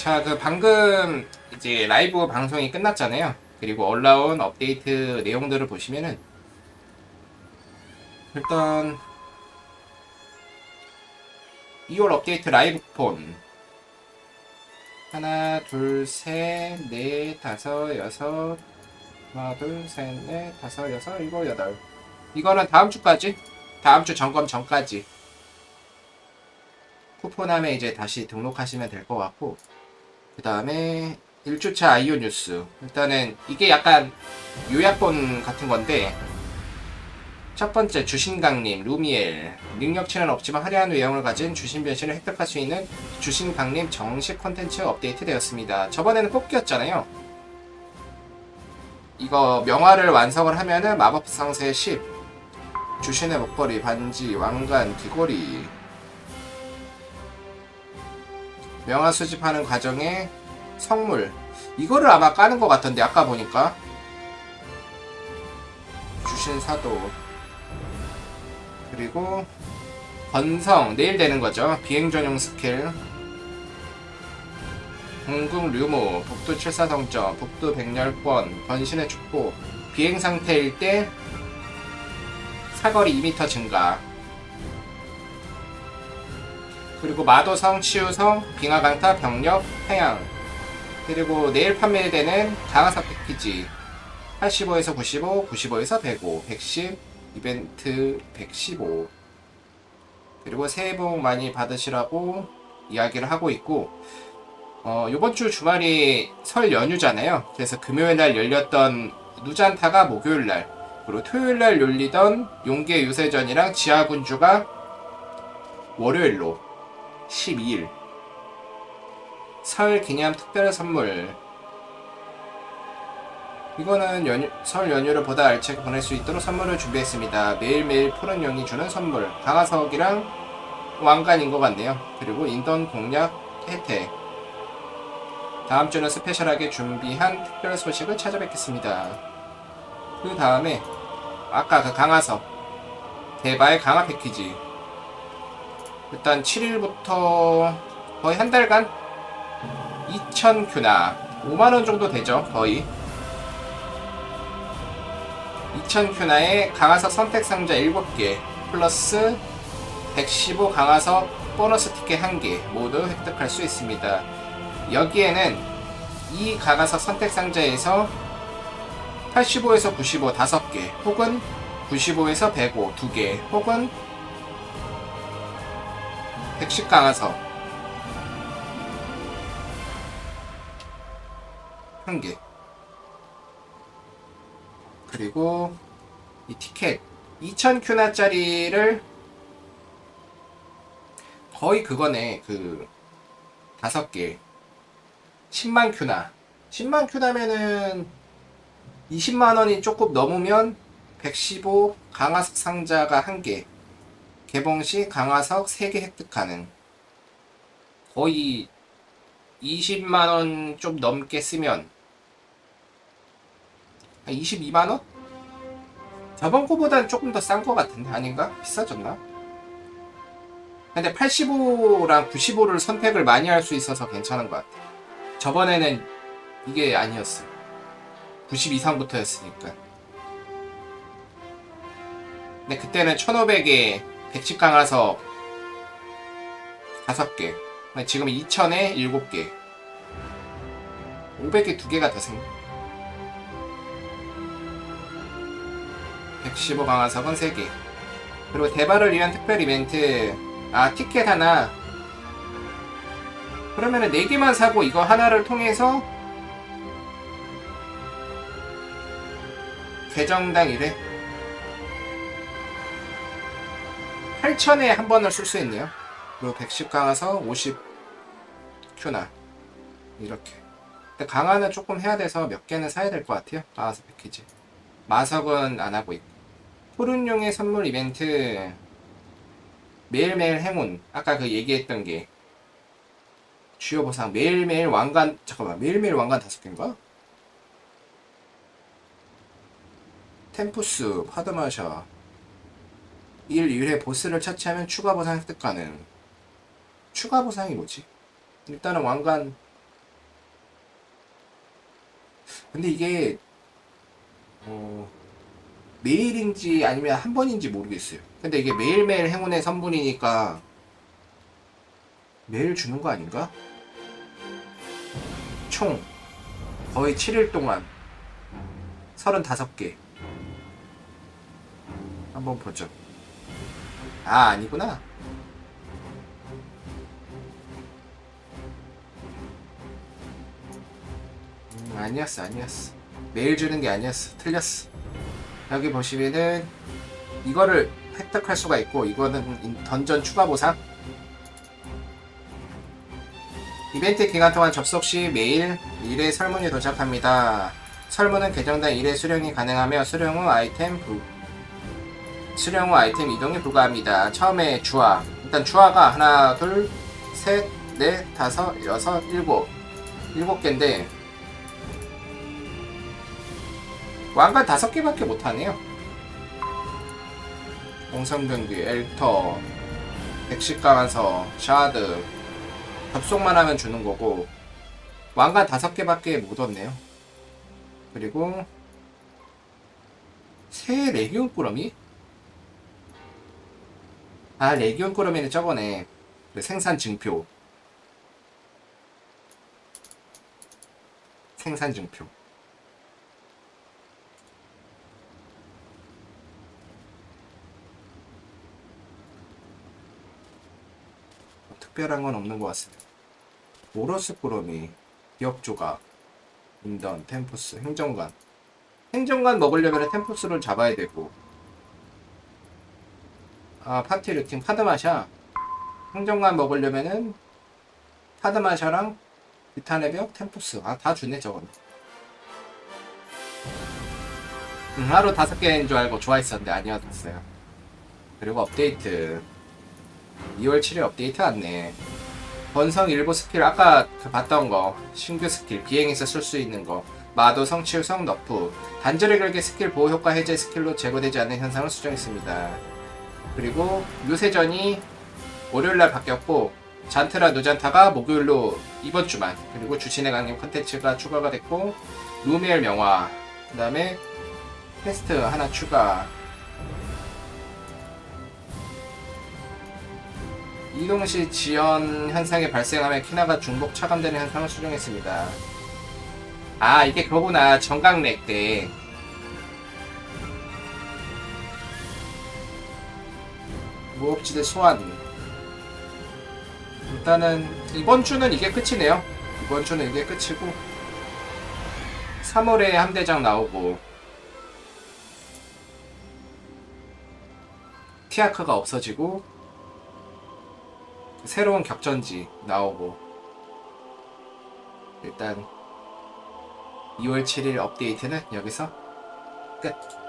자, 그 방금 이제 라이브 방송이 끝났잖아요. 그리고 올라온 업데이트 내용들을 보시면은 일단 2월 업데이트 라이브 폰. 하나, 둘, 셋, 넷, 다섯, 여섯 하나, 둘, 셋, 넷, 다섯, 여섯, 일곱, 여덟. 이거는 다음 주까지? 다음 주 점검 전까지. 쿠폰함에 이제 다시 등록하시면 될 것 같고 그 다음에 1주차 아이오 뉴스. 일단은 이게 약간 요약본 같은 건데 첫 번째 주신강님 루미엘. 능력치는 없지만 화려한 외형을 가진 주신 변신을 획득할 수 있는 주신강님 정식 콘텐츠 업데이트 되었습니다. 저번에는 뽑기였잖아요. 이거 명화를 완성을 하면은 마법 상세 10 주신의 목걸이 반지 왕관 귀걸이 명화 수집하는 과정에 성물. 이거를 아마 까는 것 같던데 아까 보니까. 주신 사도. 그리고 건성. 내일 되는 거죠. 비행 전용 스킬. 공궁 류무 북두 74성점 북두 백열권. 변신의 축복. 비행 상태일 때 사거리 2m 증가 그리고 마도성, 치유성, 빙하강타, 병력, 태양. 그리고 내일 판매되는 강화사 패키지. 85에서 95, 95에서 105, 110, 이벤트 115 그리고 새해 복 많이 받으시라고 이야기를 하고 있고 어, 요번 주 주말이 설 연휴잖아요. 그래서 금요일 날 열렸던 누잔타가 목요일 날 그리고 토요일 날 열리던 용계 유세전이랑 지하군주가 월요일로 12일 설 기념 특별 선물 이거는 연휴, 설 연휴를 보다 알차게 보낼 수 있도록 선물을 준비했습니다. 매일매일 푸른 용이 주는 선물 강화석이랑 왕관인 것 같네요. 그리고 인던 공략 혜택 다음 주는 스페셜하게 준비한 특별 소식을 찾아뵙겠습니다. 그 다음에 아까 그 강화석 대바의 강화 패키지 일단 7일부터 거의 한 달간 2,000큐나 5만원 정도 되죠 거의. 2,000큐나에 강화석 선택 상자 7개 플러스 115 강화석 보너스 티켓 1개 모두 획득할 수 있습니다. 여기에는 이 강화석 선택 상자에서 85에서 95 5개 혹은 95에서 105 2개 혹은 110 강화석. 1개. 그리고 이 티켓 2000 큐나짜리를 거의 그거네 그 다섯 개. 10만 큐나. 10만 큐나면은 20만 원이 조금 넘으면 115 강화석 상자가 한개 개봉 시 강화석 3개 획득 가능 거의 20만 원 좀 넘게 쓰면 한 22만 원? 저번 거보단 조금 더 싼 거 같은데 아닌가? 비싸졌나? 근데 85랑 95를 선택을 많이 할 수 있어서 괜찮은 것 같아. 저번에는 이게 아니었어. 90 이상부터였으니까. 근데 그때는 1500에 110 강화서 5개. 근데 지금 2000에 7개. 500에 2개가 더 생. 115 강화석은 3개. 그리고 대발을 위한 특별 이벤트 아 티켓 하나 그러면은 4개만 사고 이거 하나를 통해서 계정당 1회 8천에 한 번을 쓸 수 있네요. 그리고 110 강화서 50 큐나. 이렇게. 근데 강화는 조금 해야 돼서 몇 개는 사야 될 것 같아요. 강화서 패키지. 마석은 안 하고 있고. 푸른용의 선물 이벤트. 매일매일 행운. 아까 그 얘기했던 게. 주요 보상. 매일매일 왕관 잠깐만. 매일매일 왕관 다섯 개인가? 템푸스 파드마샤 1, 1회 보스를 처치하면 추가 보상 획득 가능 추가 보상이 뭐지? 일단은 왕관 근데 이게 어, 매일인지 아니면 한 번인지 모르겠어요. 근데 이게 매일매일 행운의 선분이니까 매일 주는 거 아닌가? 총 거의 7일 동안 35개 한번 보죠. 아 아니구나. 음, 아니었어 아니었어. 매일 주는 게 아니었어. 틀렸어. 여기 보시면은 이거를 획득할 수가 있고 이거는 인- 던전 추가 보상 이벤트 기간 동안 접속 시 매일 1회 설문이 도착합니다. 설문은 계정당 1회 수령이 가능하며 수령 후 아이템 불 수령 후 아이템 이동이 불가합니다. 처음에 주화 일단 주화가 하나 둘 셋 넷 다섯 여섯 일곱 일곱 개인데 왕관 다섯 개밖에 못하네요. 공성등기, 엘터, 백식강한서, 샤드 접속만 하면 주는 거고 왕관 다섯 개밖에 못 얻네요. 그리고 새 레기온 꾸러미? 아 레기온 꾸러미는 저거네. 그 생산 증표. 생산 증표. 뭐 특별한 건 없는 것 같습니다. 오러스 꾸러미, 기억 조각, 인던, 템포스, 행정관. 행정관 먹으려면 템포스를 잡아야 되고. 아, 파티 루팅 파드마샤. 행정관 먹으려면은 파드마샤랑 비탄의 벽, 템포스. 아, 다 주네, 저건. 음, 하루 다섯 개인 줄 알고 좋아했었는데 아니었어요. 그리고 업데이트. 2월 7일 업데이트 왔네. 번성 일부 스킬 아까 그 봤던 거 신규 스킬 비행에서 쓸 수 있는 거 마도 성치유성 너프 단절의 결계 스킬 보호 효과 해제 스킬로 제거되지 않는 현상을 수정했습니다. 그리고 유세전이 월요일날 바뀌었고 잔트라 누잔타가 목요일로 이번 주만 그리고 주신의 강림 컨텐츠가 추가가 됐고 루미엘 명화 그 다음에 퀘스트 하나 추가. 이동 시 지연 현상이 발생하면 키나가 중복 차감되는 현상을 수정했습니다. 아 이게 그거구나. 정강렉 때 무업지대 소환 일단은 이번 주는 이게 끝이네요. 이번 주는 이게 끝이고 3월에 함대장 나오고 티아크가 없어지고 새로운 격전지 나오고 일단 2월 7일 업데이트는 여기서 끝.